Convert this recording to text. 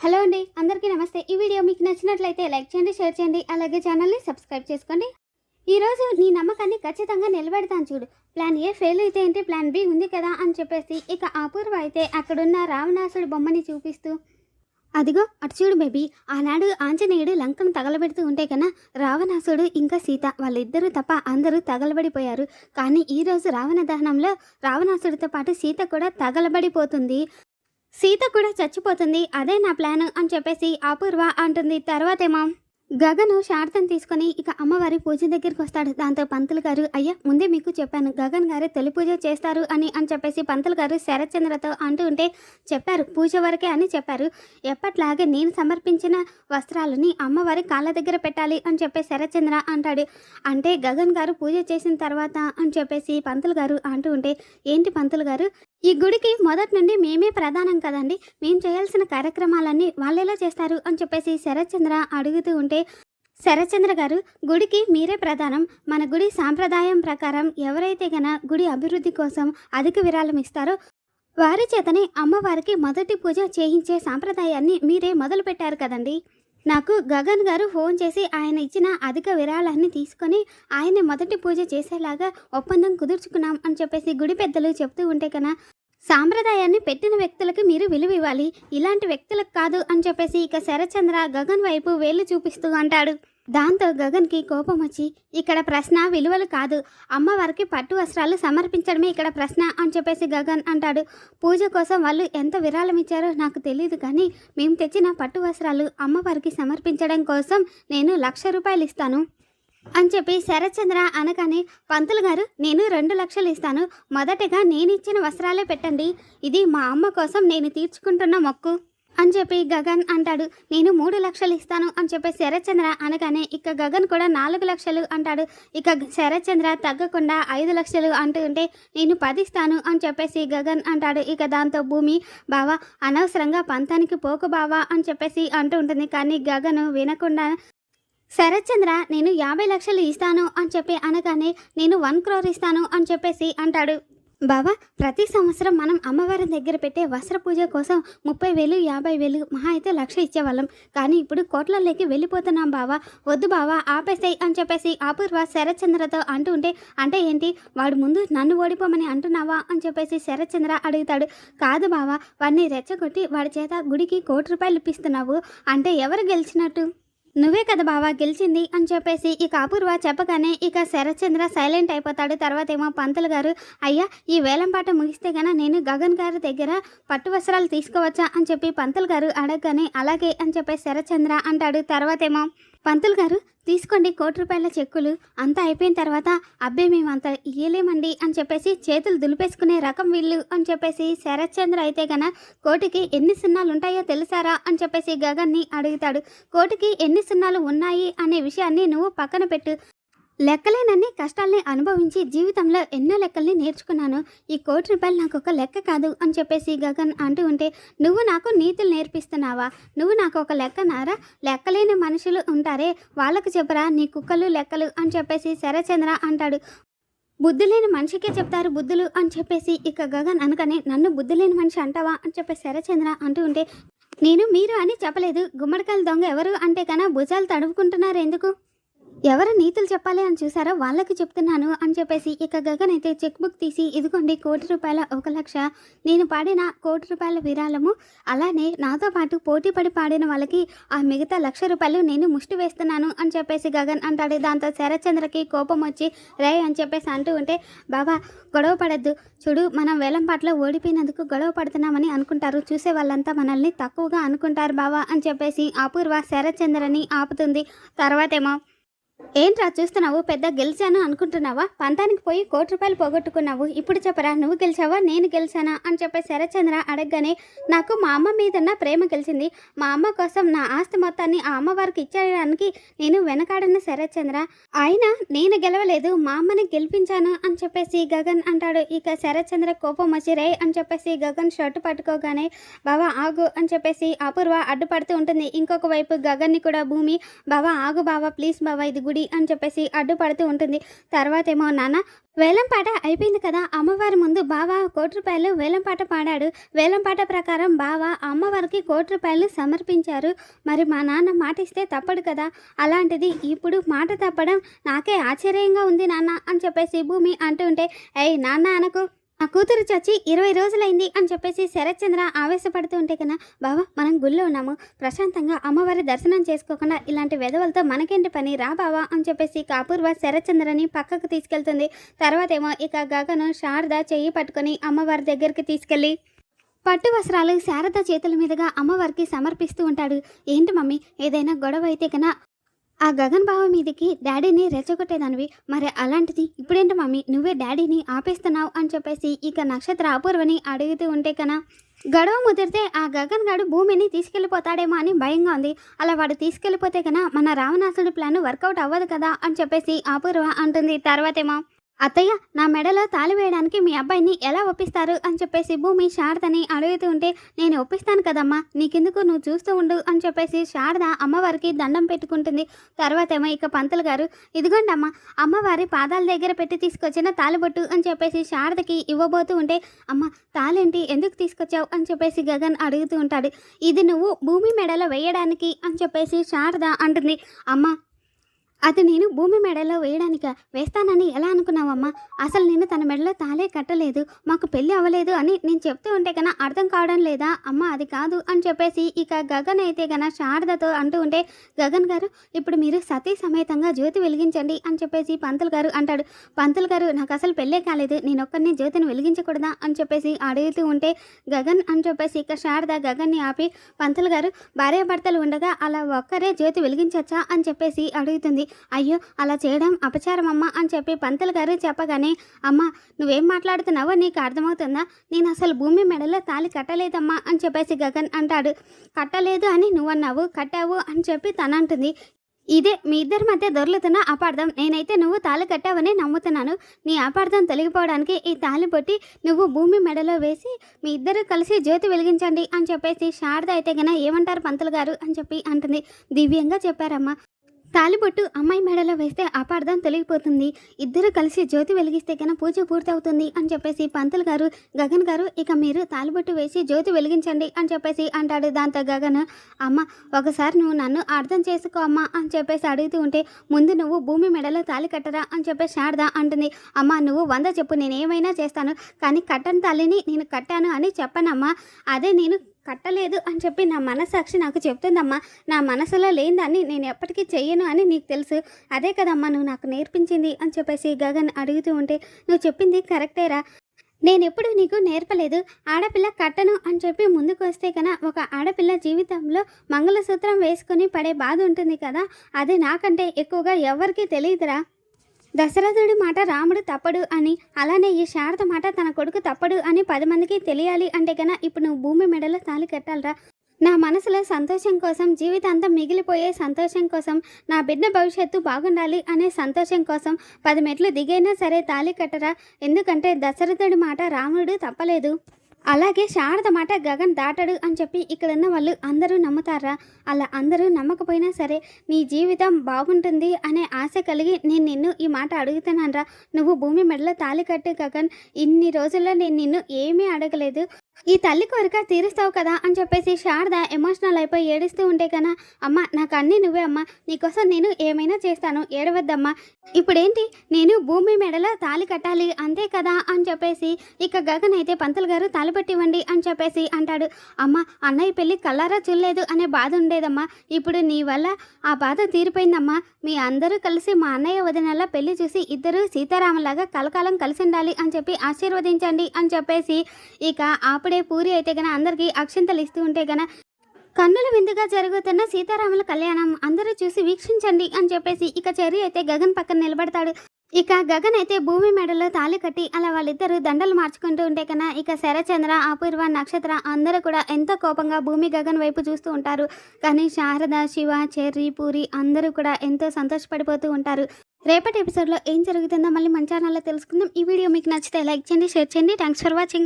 Hello అండి అందరికీ నమస్తే. ఈ వీడియో మీకు నచ్చినట్లయితే లైక్ చేయండి షేర్ చేయండి అలాగే ఛానల్ని సబ్స్క్రైబ్ చేసుకోండి. ఈరోజు నీ నమ్మకాన్ని ఖచ్చితంగా నిలబెడతాను చూడు. ప్లాన్ ఏ ఫెయిల్ అయితే ఏంటి ప్లాన్ బి ఉంది కదా అని చెప్పేసి ఇక అపూర్వ అయితే అక్కడున్న రావణాసుడు బొమ్మని చూపిస్తూ అదిగో అటు చూడు బేబీ ఆనాడు ఆంజనేయుడు లంకను తగలబెడుతూ ఉంటే కన్నా రావణాసుడు ఇంకా సీత వాళ్ళిద్దరూ తప్ప అందరూ తగలబడిపోయారు. కానీ ఈరోజు రావణ దహనంలో రావణాసుడితో పాటు సీత కూడా తగలబడిపోతుంది. సీత కూడా చచ్చిపోతుంది అదే నా ప్లాన్ అని చెప్పేసి అపూర్వ అంటుంది. తర్వాతేమో గగను శార్థం తీసుకొని ఇక అమ్మవారి పూజ దగ్గరికి వస్తాడు. దాంతో పంతులు గారు అయ్యా ముందే మీకు చెప్పాను. గగన్ గారు తొలి పూజ చేస్తారు అని అని చెప్పేసి పంతులు గారు శరత్చంద్రతో అంటూ ఉంటే చెప్పారు. పూజ వరకే అని చెప్పారు. ఎప్పట్లాగే నేను సమర్పించిన వస్త్రాలని అమ్మవారి కాళ్ళ దగ్గర పెట్టాలి అని చెప్పే శరత్చంద్ర అంటాడు. అంటే గగన్ గారు పూజ చేసిన తర్వాత అని చెప్పేసి పంతులు గారు అంటూ ఉంటే ఏంటి పంతులు గారు? ఈ గుడికి మొదటి నుండి మేమే ప్రధానం కదండి. మేము చేయాల్సిన కార్యక్రమాలన్నీ వాళ్ళెలా చేస్తారు అని చెప్పేసి శరత్చంద్ర అడుగుతూ ఉంటే శరచంద్ర గారు గుడికి మీరే ప్రధానం. మన గుడి సాంప్రదాయం ప్రకారం ఎవరైతే గన గుడి అభివృద్ధి కోసం అధిక విరాళం ఇస్తారో వారి చేతనే అమ్మవారికి మొదటి పూజ చేయించే సాంప్రదాయాన్ని మీరే మొదలు పెట్టారు కదండి. నాకు గగన్ గారు ఫోన్ చేసి ఆయన ఇచ్చిన అధిక విరాళాన్ని తీసుకొని ఆయన మొదటి పూజ చేసేలాగా ఒప్పందం కుదుర్చుకున్నాం అని చెప్పేసి గుడి పెద్దలు చెప్తూ ఉంటే కన్నా సాంప్రదాయాన్ని పెట్టిన వ్యక్తులకి మీరు విలువ ఇవ్వాలి. ఇలాంటి వ్యక్తులకు కాదు అని చెప్పేసి ఇక శరచంద్ర గగన్ వైపు వేలు చూపిస్తూ అంటాడు. దాంతో గగన్కి కోపం వచ్చి ఇక్కడ ప్రశ్న విలువలు కాదు. అమ్మవారికి పట్టు వస్త్రాలు సమర్పించడమే ఇక్కడ ప్రశ్న అని చెప్పేసి గగన్ అంటాడు. పూజ కోసం వాళ్ళు ఎంత విరాళం ఇచ్చారో నాకు తెలియదు కానీ మేము తెచ్చిన పట్టు వస్త్రాలు అమ్మవారికి సమర్పించడం కోసం నేను లక్ష రూపాయలు ఇస్తాను. అని చెప్పి శరత్చంద్ర అనగానే పంతులు గారు నేను రెండు లక్షలు ఇస్తాను. మొదటగా నేను ఇచ్చిన వస్త్రాలే పెట్టండి. ఇది మా అమ్మ కోసం నేను తీర్చుకుంటున్న మొక్కు. అని చెప్పి గగన్ అంటాడు. నేను మూడు లక్షలు ఇస్తాను అని చెప్పి శరత్చంద్ర అనగానే ఇక గగన్ కూడా నాలుగు లక్షలు అంటాడు. ఇక శరత్చంద్ర తగ్గకుండా ఐదు లక్షలు అంటూ ఉంటే నేను పది ఇస్తాను అని చెప్పేసి గగన్ అంటాడు. ఇక దాంతో భూమి బావా అనవసరంగా పంతానికి పోకు బావా అని చెప్పేసి అంటూ ఉంటుంది. కానీ గగను వినకుండా శరత్చంద్ర నేను యాభై లక్షలు ఇస్తాను అని చెప్పి అనగానే నేను వన్ క్రోర్ ఇస్తాను అని చెప్పేసి అంటాడు. బావా ప్రతి సంవత్సరం మనం అమ్మవారి దగ్గర పెట్టే వస్త్ర పూజ కోసం ముప్పై వేలు యాభై వేలు మహా అయితే లక్ష ఇచ్చేవాళ్ళం. కానీ ఇప్పుడు కోట్లలోకి వెళ్ళిపోతున్నాం బావా. వద్దు బావా ఆపేసాయి అని చెప్పేసి అపూర్వ శరత్చంద్రతో అంటూ ఉంటే అంటే ఏంటి? వాడు ముందు నన్ను ఓడిపోమని అంటున్నావా అని చెప్పేసి శరత్చంద్ర అడుగుతాడు. కాదు బావా వాడిని రెచ్చగొట్టి వాడి చేత గుడికి కోటి రూపాయలు ఇప్పిస్తున్నావు. అంటే ఎవరు గెలిచినట్టు? నువ్వే కదా బావా గెలిచింది అని చెప్పేసి ఇక అపూర్వ చెప్పగానే ఇక శరత్చంద్ర సైలెంట్ అయిపోతాడు. తర్వాత ఏమో పంతులు గారు అయ్యా ఈ వేలం పాట ముగిస్తే గన నేను గగన్ గారి దగ్గర పట్టు వస్త్రాలు తీసుకోవచ్చా? అని చెప్పి పంతులు గారు అడగగానే అలాగే అని చెప్పేసి శరత్చంద్ర అంటాడు. తర్వాత ఏమో పంతులు గారు తీసుకోండి కోటి రూపాయల చెక్కులు. అంతా అయిపోయిన తర్వాత అబ్బే మేము అంత ఇయ్యలేమండి అని చెప్పేసి చేతులు దులిపేసుకునే రకం వీళ్ళు అని చెప్పేసి శరత్చంద్ర అయితే గన కోటికి ఎన్ని సున్నాలు ఉంటాయో తెలుసారా? అని చెప్పేసి గగన్ని అడుగుతాడు. కోటికి ఎన్ని సున్నాలు ఉన్నాయి అనే విషయాన్ని నువ్వు పక్కన పెట్టు. లెక్కలేనన్ని కష్టాల్ని అనుభవించి జీవితంలో ఎన్నో లెక్కల్ని నేర్చుకున్నాను. ఈ కోటి రూపాయలు నాకు ఒక లెక్క కాదు అని చెప్పేసి గగన్ అంటూ ఉంటే నువ్వు నాకు నీతులు నేర్పిస్తున్నావా? నువ్వు నాకు ఒక లెక్క నారా లెక్కలేని మనుషులు ఉంటారే. వాళ్ళకు చెప్పరా? నీ కుక్కలు లెక్కలు అని చెప్పేసి శరచంద్ర అంటాడు. బుద్ధి లేని మనిషికే చెప్తారు బుద్ధులు అని చెప్పేసి ఇక గగన్ అనకనే నన్ను బుద్ధి లేని మనిషి అంటావా అని చెప్పేసి శరచంద్ర అంటూ ఉంటే నేను మీరు అని చెప్పలేదు. గుమ్మడికాయల దొంగ ఎవరు? అంటే కన్నా భుజాలు తడుపుకుంటున్నారు ఎందుకు? ఎవరు నీతులు చెప్పాలి అని చూసారో వాళ్ళకి చెప్తున్నాను అని చెప్పేసి ఇక గగన్ అయితే చెక్ బుక్ తీసి ఇదిగోండి కోటి రూపాయల ఒక లక్ష. నేను పాడిన కోటి రూపాయల విరాళము అలానే నాతో పాటు పోటీ పడి పాడిన వాళ్ళకి ఆ మిగతా లక్ష రూపాయలు నేను ముష్టి వేస్తున్నాను అని చెప్పేసి గగన్ అంటాడు. దాంతో శరత్చంద్రకి కోపం వచ్చి రే అని చెప్పేసి అంటూ ఉంటే బాబా గొడవ పడద్దు. చూడు మనం వేలంపాట్లో ఓడిపోయినందుకు గొడవ పడుతున్నామని అనుకుంటారు. చూసే వాళ్ళంతా మనల్ని తక్కువగా అనుకుంటారు బావా అని చెప్పేసి అపూర్వ శరత్చంద్రని ఆపుతుంది. తర్వాతేమో ఏంట్రా చూస్తున్నావు? పెద్ద గెలిచాను అనుకుంటున్నావా? పంతానికి పోయి కోటి రూపాయలు పోగొట్టుకున్నావు. ఇప్పుడు చెప్పరా నువ్వు గెలిచావా నేను గెలిచానా అని చెప్పి శరచంద్ర అడగగానే నాకు మా అమ్మ మీద ఉన్న ప్రేమ గెలిచింది. మా అమ్మ కోసం నా ఆస్తి మొత్తాన్ని ఆ అమ్మవారికి ఇచ్చేయడానికి నేను వెనకాడన్న శరచంద్ర ఆయన నేను గెలవలేదు మా అమ్మని గెలిపించాను అని చెప్పేసి గగన్ అంటాడు. ఇక శరచంద్ర కోపం వచ్చిరే అని చెప్పేసి గగన్ షర్టు పట్టుకోగానే బావా ఆగు అని చెప్పేసి అపూర్వ అడ్డుపడుతూ ఉంటుంది. ఇంకొక వైపు గగన్ని కూడా భూమి బావా ఆగు బావా ప్లీజ్ బావా ఇది గుడి అని చెప్పేసి అడ్డుపడుతూ ఉంటుంది. తర్వాత ఏమో నాన్న వేలంపాట అయిపోయింది కదా అమ్మవారి ముందు బావ కోటి రూపాయలు వేలంపాట పాడాడు. వేలంపాట ప్రకారం బావ అమ్మవారికి కోటి రూపాయలు సమర్పించారు. మరి మా నాన్న మాట ఇస్తే తప్పడు కదా. అలాంటిది ఇప్పుడు మాట తప్పడం నాకే ఆశ్చర్యంగా ఉంది నాన్న అని చెప్పేసి భూమి అంటూ ఉంటే ఏయ్ నాన్న అనకు. నా కూతురు చచ్చి ఇరవై రోజులైంది అని చెప్పేసి శరత్చంద్ర ఆవేశపడుతూ ఉంటే కన్నా బావా మనం గుళ్ళో ఉన్నాము. ప్రశాంతంగా అమ్మవారి దర్శనం చేసుకోకుండా ఇలాంటి వెధవలతో మనకేంటి పని? రా బావా అని చెప్పేసి కాపూర్వ శరత్చంద్రని పక్కకు తీసుకెళ్తుంది. తర్వాత ఏమో ఇక గగను శారద చెయ్యి పట్టుకొని అమ్మవారి దగ్గరికి తీసుకెళ్ళి పట్టు వస్త్రాలు శారద చేతుల మీదుగా అమ్మవారికి సమర్పిస్తూ ఉంటాడు. ఏంటి మమ్మీ ఏదైనా గొడవ అయితే కన్నా ఆ గగన్ బావ మీదకి డాడీని రెచ్చగొట్టేదానివి. మరి అలాంటిది ఇప్పుడేంటి మమ్మీ నువ్వే డాడీని ఆపేస్తున్నావు అని చెప్పేసి ఇక నక్షత్ర అపూర్వని అడుగుతూ ఉంటే కన్నా గొడవ ముదిరితే ఆ గగన్ గాడు భూమిని తీసుకెళ్ళిపోతాడేమో అని భయంగా ఉంది. అలా వాడు తీసుకెళ్ళిపోతే కన్నా మన రావణాసుడి ప్లాన్ వర్కౌట్ అవ్వదు కదా అని చెప్పేసి అపూర్వ అంటుంది తర్వాతేమో. అత్తయ్య నా మెడలో తాళి వేయడానికి మీ అబ్బాయిని ఎలా ఒప్పిస్తారు? అని చెప్పేసి భూమి శారదని అడుగుతూ ఉంటే నేను ఒప్పిస్తాను కదమ్మా నీకెందుకు నువ్వు చూస్తూ ఉండు అని చెప్పేసి శారద అమ్మవారికి దండం పెట్టుకుంటుంది. తర్వాత ఏమో ఇక పంతులు గారు ఇదిగోండి అమ్మ అమ్మవారి పాదాల దగ్గర పెట్టి తీసుకొచ్చిన తాలిబొట్టు అని చెప్పేసి శారదకి ఇవ్వబోతూ ఉంటే అమ్మ తాళేంటి ఎందుకు తీసుకొచ్చావు? అని చెప్పేసి గగన్ అడుగుతూ ఉంటాడు. ఇది నువ్వు భూమి మెడలో వేయడానికి అని చెప్పేసి శారద అంటుంది. అమ్మ అది నేను భూమి మెడలో వేయడానిక వేస్తానని ఎలా అనుకున్నావమ్మా? అసలు నేను తన మెడలో తాలే కట్టలేదు. మాకు పెళ్ళి అవ్వలేదు అని నేను చెప్తూ ఉంటే కన్నా అర్థం కావడం లేదా? అమ్మ అది కాదు అని చెప్పేసి ఇక గగన్ అయితే గన శారదతో అంటూ ఉంటే గగన్ గారు ఇప్పుడు మీరు సతీ సమేతంగా జ్యోతి వెలిగించండి అని చెప్పేసి పంతులు గారు అంటాడు. పంతులు గారు నాకు అసలు పెళ్ళే కాలేదు. నేను ఒక్కరిని జ్యోతిని వెలిగించకూడదా? అని చెప్పేసి అడుగుతూ ఉంటే గగన్ అని చెప్పేసి ఇక శారద గగన్ని ఆపి పంతులు గారు భార్యాభర్తలు ఉండగా అలా ఒక్కరే జ్యోతి వెలిగించచ్చా? అని చెప్పేసి అడుగుతుంది. అయ్యో అలా చేయడం అపచారం అమ్మ అని చెప్పి పంతులు గారు చెప్పగానే అమ్మ నువ్వేం మాట్లాడుతున్నావో నీకు అర్థమవుతుందా? నేను అసలు భూమి మెడలో తాళి కట్టలేదమ్మా అని చెప్పేసి గగన్ అంటాడు. కట్టలేదు అని నువ్వన్నావు కట్టావు అని చెప్పి తనంటుంది ఇదే మీ ఇద్దరి మధ్య దొర్లుతున్న అపార్థం. నేనైతే నువ్వు తాళి కట్టావని నమ్ముతున్నాను. నీ అపార్థం తొలగిపోవడానికి ఈ తాళి పొట్టి నువ్వు భూమి మెడలో వేసి మీ ఇద్దరు కలిసి జ్యోతి వెలిగించండి అని చెప్పేసి శారద అయితే గన ఏమంటారు పంతులు గారు అని చెప్పి అంటుంది. దివ్యంగా చెప్పారమ్మా. తాలిబొట్టు అమ్మాయి మెడలో వేస్తే అపార్థం తొలగిపోతుంది. ఇద్దరు కలిసి జ్యోతి వెలిగిస్తే కన్నా పూజ పూర్తవుతుంది అని చెప్పేసి పంతులు గారు గగన్ గారు ఇక మీరు తాలిబొట్టు వేసి జ్యోతి వెలిగించండి అని చెప్పేసి అంటాడు దాంతో గగన్. అమ్మ ఒకసారి నువ్వు నన్ను అర్థం చేసుకో అమ్మా అని చెప్పేసి అడుగుతూ ఉంటే ముందు నువ్వు భూమి మెడలో తాలి కట్టరా అని చెప్పేసి శారదా అంటుంది. అమ్మ నువ్వు వంద చెప్పు నేను ఏమైనా చేస్తాను కానీ కట్టని తాలిని నేను కట్టాను అని చెప్పనమ్మా. అదే నేను కట్టలేదు అని చెప్పి నా మనసాక్షి నాకు చెప్తుందమ్మా. నా మనసులో లేనిదాన్ని నేను ఎప్పటికీ చెయ్యను అని నీకు తెలుసు. అదే కదమ్మా నువ్వు నాకు నేర్పించింది అని చెప్పేసి గగన్ అడుగుతూ ఉంటే నువ్వు చెప్పింది కరెక్టేరా నేను ఎప్పుడు నీకు నేర్పలేదు. ఆడపిల్ల కట్టను అని చెప్పి ముందుకు వస్తే కన్నా ఒక ఆడపిల్ల జీవితంలో మంగళసూత్రం వేసుకొని పడే బాధ ఉంటుంది కదా. అది నాకంటే ఎక్కువగా ఎవరికీ తెలియదురా. దశరథుడి మాట రాముడు తప్పడు అని అలానే ఈ శారద మాట తన కొడుకు తప్పడు అని పది మందికి తెలియాలి అంటే కన్నా ఇప్పుడు నువ్వు భూమి మెడలో తాళి కట్టాలరా. నా మనసులో సంతోషం కోసం జీవితాంతం మిగిలిపోయే సంతోషం కోసం నా బిడ్డ భవిష్యత్తు బాగుండాలి అనే సంతోషం కోసం పది మెట్లు దిగైనా సరే తాళి కట్టరా. ఎందుకంటే దశరథుడి మాట రాముడు తప్పలేదు. అలాగే శారద మాట గగన్ దాటడు అని చెప్పి ఇక్కడ ఉన్న వాళ్ళు అందరూ నమ్ముతారా? అలా అందరూ నమ్మకపోయినా సరే నీ జీవితం బాగుంటుంది అనే ఆశ కలిగి నేను నిన్ను ఈ మాట అడుగుతున్నానరా. నువ్వు భూమి మెడలో తాలి కట్టు గగన్. ఇన్ని రోజుల్లో నేను నిన్ను ఏమీ అడగలేదు. ఈ తల్లి కోరిక తీరుస్తావు కదా అని చెప్పేసి శారద ఎమోషనల్ అయిపోయి ఏడుస్తూ ఉంటే కన్నా అమ్మ నాకు అన్నీ నువ్వే అమ్మ నీకోసం నేను ఏమైనా చేస్తాను ఏడవద్దమ్మా. ఇప్పుడేంటి? నేను భూమి మెడలో తాళి కట్టాలి అంతే కదా అని చెప్పేసి ఇక గగన్ అయితే పంతులు గారు తాలిపట్టివ్వండి అని చెప్పేసి అంటాడు. అమ్మ అన్నయ్య పెళ్ళి కల్లారా చూడలేదు అనే బాధ ఉండేదమ్మా. ఇప్పుడు నీ వల్ల ఆ బాధ తీరిపోయిందమ్మా. మీ అందరూ కలిసి మా అన్నయ్య వదినలా పెళ్ళి చూసి ఇద్దరు సీతారామలాగా కలకాలం కలిసి ఉండాలి అని చెప్పి ఆశీర్వదించండి అని చెప్పేసి ఇక అప్పుడే పూరి అయితే గన అందరికీ అక్షింతలు ఇస్తూ ఉంటే గన కన్నుల విందుగా జరుగుతున్న సీతారాముల కళ్యాణం అందరూ చూసి వీక్షించండి అని చెప్పేసి ఇక చెర్రి అయితే గగన్ పక్కన నిలబడతాడు. ఇక గగన్ అయితే భూమి మెడలో తాళి కట్టి అలా వాళ్ళిద్దరు దండలు మార్చుకుంటూ ఉంటే కన్నా ఇక శరచంద్ర అపూర్వ నక్షత్ర అందరూ కూడా ఎంతో కోపంగా భూమి గగన్ వైపు చూస్తూ ఉంటారు. కానీ శారద శివ చెర్రి పూరి అందరూ కూడా ఎంతో సంతోషపడిపోతూ ఉంటారు. రేపటి ఎపిసోడ్లో ఏం జరుగుతుందో మళ్ళీ మన ఛానల్లో తెలుసుకుందాం. ఈ వీడియో మీకు నచ్చితే లైక్ చేయండి షేర్ చేయండి. Thanks for watching